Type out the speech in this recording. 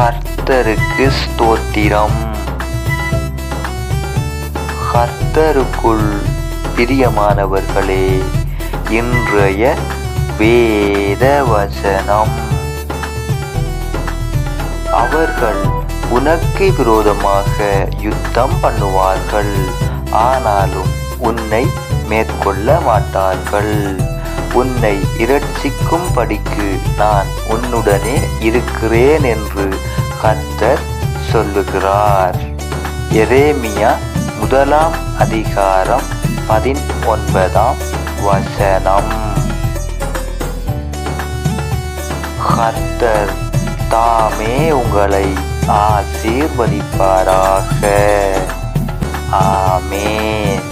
கர்த்தருக்கு ஸ்தோத்திரம். கர்த்தருக்குள் பிரியமானவர்களே இன்றைய வேத வசனம் அவர்கள் உனக்கு விரோதமாக யுத்தம் பண்ணுவார்கள் ஆனாலும் உன்னை மேற்கொள்ள மாட்டார்கள். உன்னை இரட்சிக்கும் படிக்கு நான் உன்னுடனே இருக்கிறேன் என்று கர்த்தர் சொல்லுகிறார். எரேமியா முதலாம் அதிகாரம் பதினொன்பதாம் வசனம். கர்த்தர் தாமே உங்களை ஆசீர்வதிப்பாராக. ஆமேன்.